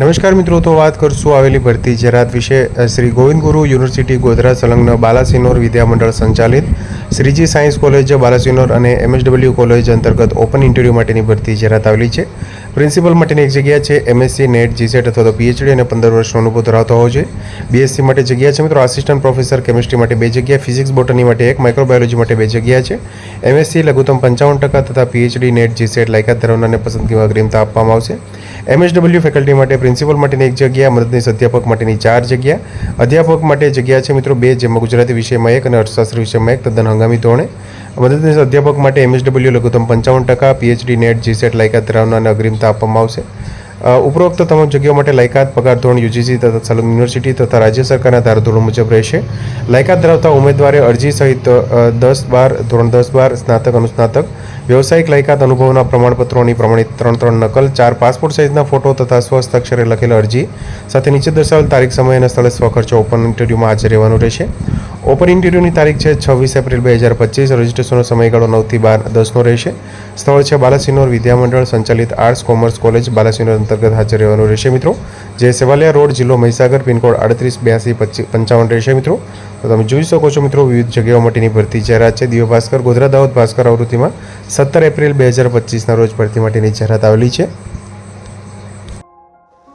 નમસ્કાર મિત્રો, તો વાત કરશું આવેલી ભરતી જરાત વિશે. શ્રી ગોવિંદ ગુરુ યુનિવર્સિટી ગોધરા સંલગ્ન બાલાસિનોર વિદ્યામંડળ સંચાલિત. શ્રીજી સાયન્સ કોલેજ, બાલાસિનોર અને એમએસડબલ્યુ કોલેજ અંતર્ગત ઓપન ઇન્ટરવ્યૂ માટેની ભરતી જરાત આવેલી છે. પ્રિન્સિપલ માટેની એક જગ્યા છે એમએસસી નેટ જીસેટ અથવા તો પીએચડી અને પંદર વર્ષનો અનુભવ ધરાવતો હોવો જોઈએ. બીએસસી માટે જગ્યા છે મિત્રો આસિસ્ટન્ટ પ્રોફેસર કેમિસ્ટ્રી માટે બે જગ્યા ફિઝિક્સ બોટની માટે એક માઇક્રોબાયોલોજી માટે બે જગ્યા છે. એમએસસી લઘુત્તમ પંચાવન ટકા તથા પીએચડી નેટ જીસેટ લાયકાત ધરાવનારને પસંદગીમાં અગ્રિમતા આપવામાં આવશે. એમએસડબલ્યુ ફેકલ્ટી માટે પ્રિન્સિપલ માટેની એક જગ્યા, મદદનીશ અધ્યાપક માટેની ચાર જગ્યા. અધ્યાપક માટે જગ્યા છે મિત્રો બે, જેમાં ગુજરાતી વિષયમાં એક અને અર્થશાસ્ત્ર વિષયમાં એક, તદ્દન હંગામી ધોરણે. મદદનીશ અધ્યાપક માટે એમએસડબલ્યુ લઘુત્તમ પંચાવન ટકા પીએચડી નેટ જીસેટ લાયકાત ધરાવનારને અગ્રિમતા આપવામાં આવશે. ઉપરોક્ત તમામ જગ્યાઓ માટે લાયકાત, પગાર ધોરણ, યુજીસી તથા સંલગ્ન યુનિવર્સિટી તથા રાજ્ય સરકારના ધારાધોરણ મુજબ રહેશે. લાયકાત ધરાવતા ઉમેદવારે અરજી સહિત દસ બાર, ધોરણ દસ બાર, સ્નાતક, અનુસ્નાતક, વ્યવસાયિક લાયકાત અનુભવના પ્રમાણપત્રોની પ્રમાણિત ત્રણ ત્રણ નકલ, ચાર પાસપોર્ટ સાઇઝના ફોટો તથા સ્વહસ્તાક્ષરે લખેલ અરજી, સાથે નીચે દર્શાવેલ તારીખ, સમય અને સ્થળે સ્વખર્ચો ઓપન ઇન્ટરવ્યૂમાં હાજર રહેવાનું રહેશે. ઓપન ઇન્ટરવ્યૂની તારીખ છે છવ્વીસ એપ્રિલ બે હજાર પચીસ. રજિસ્ટ્રેશનનો સમયગાળો નવથી બાર, દસનો રહેશે. સ્થળ છે બાલાસિનોર વિદ્યામંડળ, સંચાલિત આર્ટ્સ કોમર્સ કોલેજ. બાલાસિનોર અંતર્ગત હાજર રહેવાનું રહેશે મિત્રો. જે સેવાલિયા રોડ, જિલ્લો મહીસાગર, પિનકોડ આડત્રીસ, બ્યાસી પચીસ પંચાવન રહેશે મિત્રો. તો તમે જોઈ શકો છો મિત્રો, વિવિધ જગ્યાઓ માટેની ભરતી જાહેરાત છે. દિવ્ય ભાસ્કર, ગોધરા દાહોદ ભાસ્કર આવૃત્તિમાં સત્તર એપ્રિલ બે હજાર પચીસના રોજ ભરતી માટેની જાહેરાત આવેલી છે.